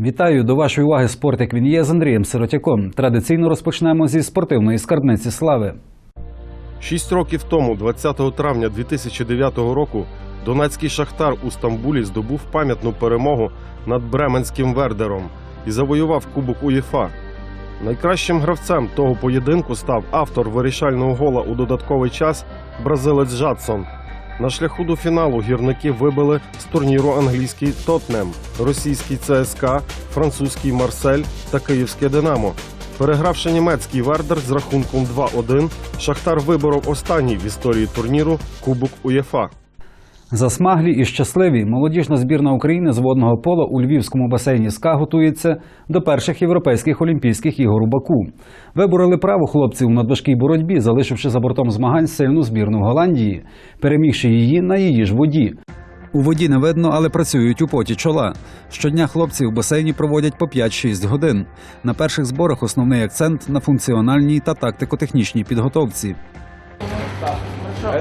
Вітаю до вашої уваги спорт, як він є з Андрієм Сиротяком. Традиційно розпочнемо зі спортивної скарбниці слави. Шість років тому, 20 травня 2009 року, донецький шахтар у Стамбулі здобув пам'ятну перемогу над бременським Вердером і завоював Кубок УЄФА. Найкращим гравцем того поєдинку став автор вирішального гола у додатковий час бразилець Жадсон. На шляху до фіналу гірники вибили з турніру англійський Тотнем, російський ЦСКА, французький Марсель та київське Динамо. Перегравши німецький Вердер з рахунком 2-1, Шахтар виборов останній в історії турніру Кубок УЄФА. Засмаглі і щасливі молодіжна збірна України з водного пола у львівському басейні СКА готується до перших європейських олімпійських ігор у Баку. Вибороли право хлопці у надважкій боротьбі, залишивши за бортом змагань сильну збірну Голландії, перемігши її на її ж воді. У воді не видно, але працюють у поті чола. Щодня хлопці в басейні проводять по 5-6 годин. На перших зборах основний акцент на функціональній та тактико-технічній підготовці.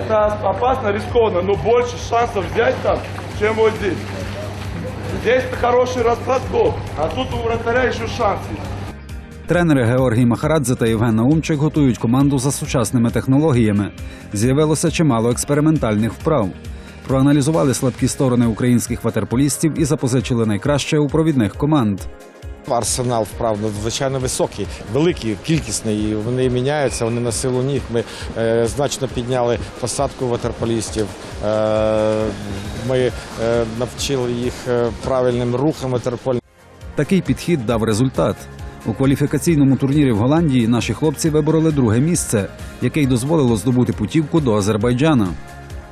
Это опасно, рискованно, но больше шансов взять там, чем вот здесь. Здесь хороший расклад гол, а тут у вратаря еще шанс. Тренери Георгій Махарадзе та Євген Наумчик готують команду за сучасними технологіями. З'явилося чимало експериментальних вправ. Проаналізували слабкі сторони українських ватерполістів і запозичили найкраще у провідних команд. Арсенал вправ надзвичайно високий, великий, кількісний. і Вони міняються, вони на силу ніг. Ми е, значно підняли посадку ватерполістів. Е, ми е, навчили їх е, правильним рухам ватерпольним. Такий підхід дав результат. У кваліфікаційному турнірі в Голландії наші хлопці вибороли друге місце, яке й дозволило здобути путівку до Азербайджана.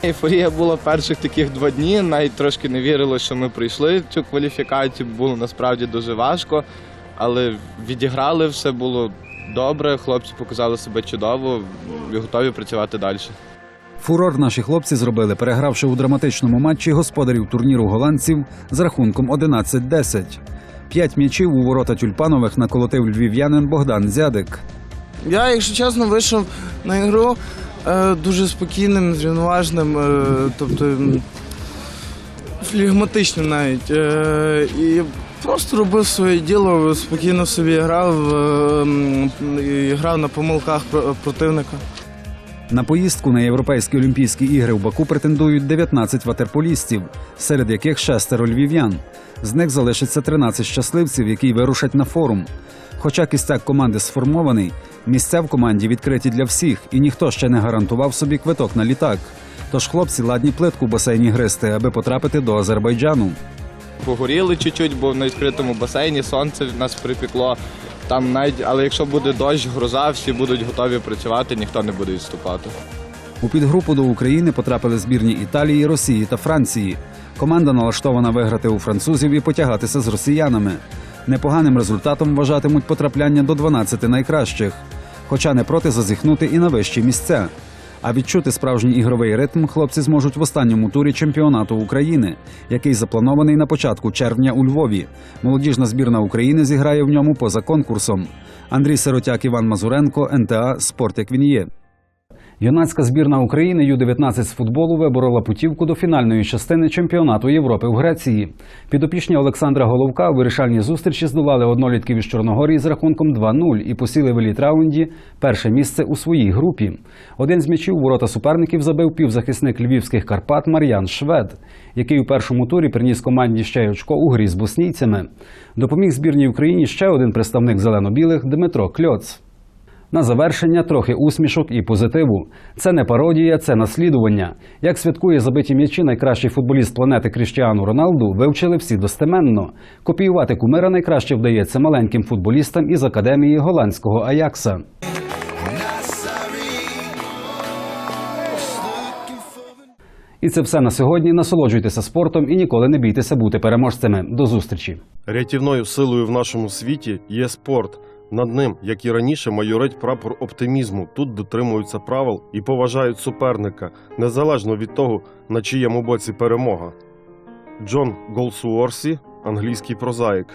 Ейфорія була перших таких два дні. Навіть трошки не вірило, що ми пройшли цю кваліфікацію. Було насправді дуже важко, але відіграли все було добре. Хлопці показали себе чудово і готові працювати далі. Фурор наші хлопці зробили, перегравши у драматичному матчі господарів турніру голландців з рахунком 11-10. П'ять м'ячів у ворота тюльпанових наколотив львів'янин Богдан Зядик. Я, якщо чесно, вийшов на ігру дуже спокійним, зрівноважним, е, тобто м, флегматичним навіть. Е, і просто робив своє діло, спокійно собі грав, е, і грав на помилках про- противника. На поїздку на європейські олімпійські ігри в Баку претендують 19 ватерполістів, серед яких шестеро львів'ян. З них залишиться 13 щасливців, які вирушать на форум. Хоча кістяк команди сформований, місця в команді відкриті для всіх, і ніхто ще не гарантував собі квиток на літак. Тож хлопці ладні плитку в басейні гристи, аби потрапити до Азербайджану. Погоріли чуть-чуть, бо на відкритому басейні сонце нас припекло. Там навіть, але якщо буде дощ, гроза, всі будуть готові працювати, ніхто не буде відступати. У підгрупу до України потрапили збірні Італії, Росії та Франції. Команда налаштована виграти у французів і потягатися з росіянами. Непоганим результатом вважатимуть потрапляння до 12 найкращих, хоча не проти зазіхнути і на вищі місця. А відчути справжній ігровий ритм хлопці зможуть в останньому турі чемпіонату України, який запланований на початку червня у Львові. Молодіжна збірна України зіграє в ньому поза конкурсом. Андрій Сиротяк, Іван Мазуренко, НТА Спорт як він є. Юнацька збірна України Ю-19 з футболу виборола путівку до фінальної частини чемпіонату Європи в Греції. Підопічні Олександра Головка у вирішальній зустрічі здолали однолітків із Чорногорії з рахунком 2-0 і посіли в еліт-раунді перше місце у своїй групі. Один з м'ячів ворота суперників забив півзахисник львівських Карпат Мар'ян Швед, який у першому турі приніс команді ще й очко у грі з боснійцями. Допоміг збірній Україні ще один представник зелено-білих Дмитро Кльоц. На завершення трохи усмішок і позитиву. Це не пародія, це наслідування. Як святкує забиті м'ячі найкращий футболіст планети Кріштіану Роналду, вивчили всі достеменно. Копіювати кумира найкраще вдається маленьким футболістам із академії голландського Аякса. І це все на сьогодні. Насолоджуйтеся спортом і ніколи не бійтеся бути переможцями. До зустрічі. Рятівною силою в нашому світі є спорт. Над ним, як і раніше, майорить прапор оптимізму. Тут дотримуються правил і поважають суперника, незалежно від того, на чиєму боці перемога. Джон Голсуорсі, англійський прозаїк.